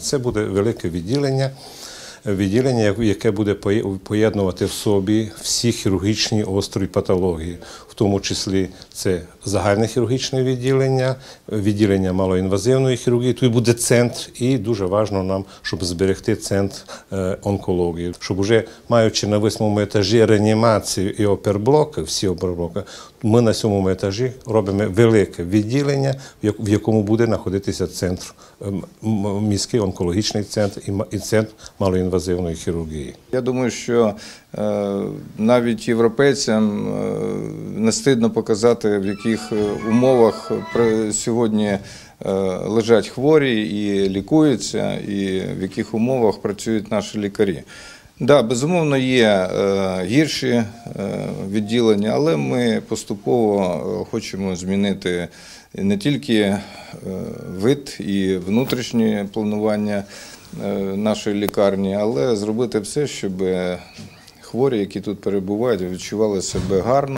Це буде велике відділення, відділення, яке буде поєднувати в собі всі хірургічні острі патології, в тому числі це загальне хірургічне відділення, відділення малоінвазивної хірургії. Тут буде центр, і дуже важливо нам, щоб зберегти центр е, онкології, щоб уже маючи на восьмому етажі реанімацію і оперблок, всі оперблоки, ми на сьомому етажі робимо велике відділення, в як- в якому буде знаходитися центр, ем, міський онкологічний центр і центр малоінвазивної хірургії. Я думаю, що е, навіть європейцям е, не стидно показати, в яких е, умовах при- сьогодні лежать хворі і лікуються, і в яких умовах працюють наші лікарі. Да, безумовно, є е, гірші е, відділення, але ми поступово е, хочемо змінити не тільки вид і внутрішнє планування нашої лікарні, але зробити все, щоб хворі, які тут перебувають, відчували себе гарно.